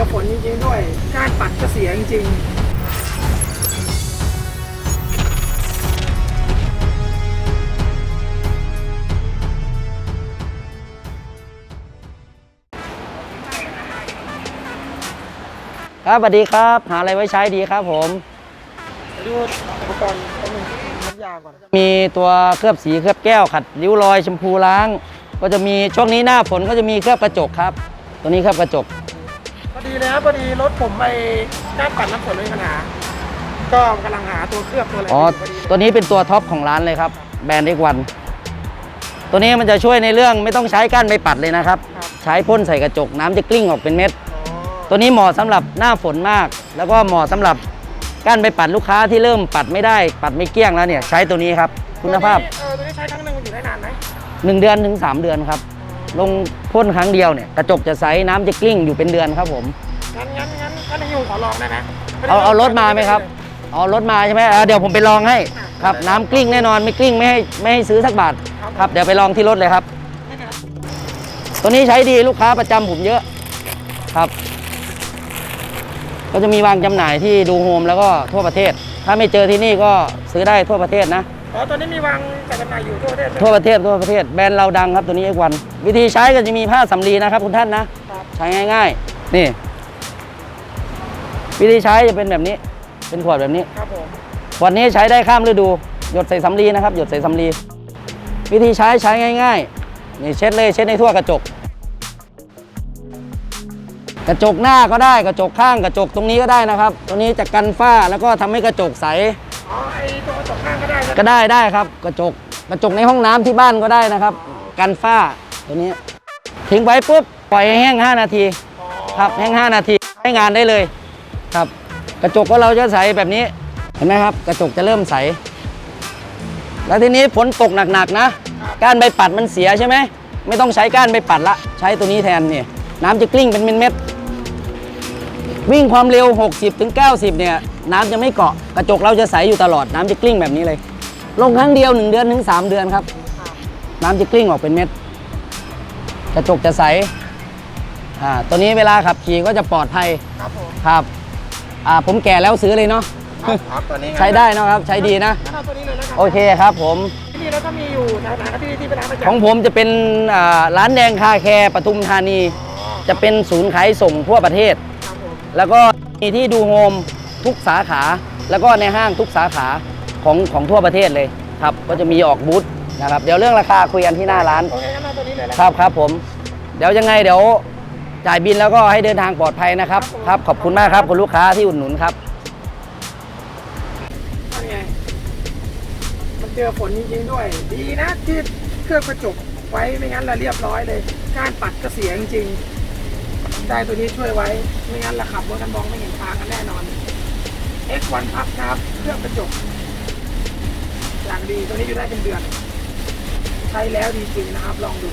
อฝนจริงๆด้วยก้านปัดก็เสียจริงๆครับสวัสดีครับ หาอะไรไว้ใช้ดีครับผมดูอุปกรณ์แป๊บนึงน้ำยาก่อน มีตัวเคลือบสีเคลือบแก้วขัดริ้วรอยชมพูล้าง ก็จะมีช่วงนี้หน้าฝนก็จะมีเคลือบกระจกครับ ตัวนี้เคลือบกระจกพอ ดีเลยครับพอดีรถผมไปก้านปัดน้ำฝนไม่มีปัญหา ก็กำลังหาตัวเคลือบตัวอะไรอ๋อพอดีเลยตัวนี้เป็นตัวท็อปของร้านเลยครับ แบรนด์เอกวัน ตัวนี้มันจะช่วยในเรื่องไม่ต้องใช้ก้านใบปัดเลยนะครับ ครับใช้พ่นใส่กระจกน้ำจะกลิ้งออกเป็นเม็ด อ๋อตัวนี้เหมาะสำหรับหน้าฝนมาก แล้วก็เหมาะสำหรับก้านใบปัดลูกค้าที่เริ่มปัดไม่ได้ ปัดไม่เกลี้ยงแล้วเนี่ยใช้ตัวนี้ครับ คุณภาพเออตัวนี้ใช้ครั้งหนึ่งมันอยู่ได้นานไหม1 เดือนถึง 3 เดือนครับ ลงพ่นครั้งเดียวเนี่ยกระจกจะใสน้ำจะกลิ้งอยู่เป็นเดือนครับผมงั้นงั้นงั้นถ้าในยูขอลองได้ไหมเอาเอารถมาไหมครับเอารถมาใช่ไหมเออเดี๋ยวผมไปลองให้ครับน้ำกลิ้งแน่นอนไม่กลิ้งไม่ให้ไม่ให้ซื้อสักบาทครับเดี๋ยวไปลองที่รถเลยครับ ตัวนี้ใช้ดีลูกค้าประจำผมเยอะครับ ก็จะมีวางจำหน่ายที่ดูโฮมแล้วก็ทั่วประเทศ ถ้าไม่เจอที่นี่ก็ซื้อได้ทั่วประเทศนะ อ๋อตอนนี้มีวางจัดจำหน่ายอยู่ทั่วประเทศเลยทั่วประเทศทั่วประเทศแบรนด์เราดังครับตัวนี้เอกวัน วิธีใช้ก็จะมีผ้าสำลีนะครับคุณท่านนะ ครับใช้ง่ายๆ นี่ วิธีใช้จะเป็นแบบนี้ เป็นขวดแบบนี้ ครับผมขวดนี้ใช้ได้ข้ามฤดู หยดใส่สำลีนะครับ หยดใส่สำลีวิธีใช้ใช้ง่ายๆนี่เช็ดเลยเช็ดในทั่วกระจก กระจกหน้าก็ได้กระจกข้างกระจกตรงนี้ก็ได้นะครับตัวนี้จะกันฝ้าแล้วก็ทำให้กระจกใส อ๋อไอตัวกระจกข้างก็ได้ไหมก็ได้ได้ครับ กระจกกระจกในห้องน้ำที่บ้านก็ได้นะครับ กันฝ้าตัวนี้ ทิ้งไว้ปุ๊บปล่อยให้แห้ง 5 นาที ครับแห้ง 5 นาทีใช้งานได้เลยครับ กระจกก็เราจะใสแบบนี้เห็นไหมครับ กระจกจะเริ่มใส แล้วทีนี้ฝนตกหนักๆนะ ก้านใบปัดมันเสียใช่ไหมไม่ต้องใช้ก้านใบปัดละ ใช้ตัวนี้แทนนี่น้ำจะกลิ้งเป็นเม็ดๆ วิ่งความเร็ว 60ถึง90 เนี่ย น้ำจะไม่เกาะกระจกเราจะใสอยู่ตลอดน้ำจะกลิ้งแบบนี้เลย ลงครั้งเดียว 1 เดือนถึง 3 เดือนครับ น้ำจะกลิ้งออกเป็นเม็ด กระจกจะใสอ่าตัวนี้เวลาขับขี่ก็จะปลอดภัยครับผมครับอ่าผมแก่แล้วซื้อเลยเนาะครับครับตัวนี้ใช้ได้เนอะครับ ใช้ดีนะงั้นเอาตัวนี้เลยนะครัโอเคครับผม ที่นี่แล้วก็มีอยู่แถวไหนครับที่ที่เป็นร้านประจำของผมจะเป็นอ่าร้านแดงคาแคร์ปทุมธานีอ๋อจะเป็นศูนย์ขายส่งทั่วประเทศครับผม แล้วก็มีที่ดูโฮมทุกสาขา แล้วก็ในห้างทุกสาขาของของทั่วประเทศเลยครับ ก็จะมีออกบูธนะครับ เดี๋ยวเรื่องราคาคุยกันที่หน้าร้าน โอเคงั้นเอาตัวนี้เลยนะครับครับผม เดี๋ยวยังไงเดี๋ยวจ่ายบินแล้วก็ให้เดินทางปลอดภัยนะครับ ครับ ขอบคุณมากครับคุณลูกค้าที่อุดหนุนครับ นั่นไงมันเจอฝนจริงๆด้วย ดีนะที่เครื่องกระจกไว้ไม่งั้นละเรียบร้อยเลยก้านปัดก็เสียจริงๆ ได้ตัวนี้ช่วยไว้ ไม่งั้นละขับรถกันมองไม่เห็นทางกันแน่นอน X1 พับครับ เครื่องกระจกอย่างดีตัวนี้อยู่ได้เป็นเดือน ใช้แล้วดีจริงนะครับ ลองดู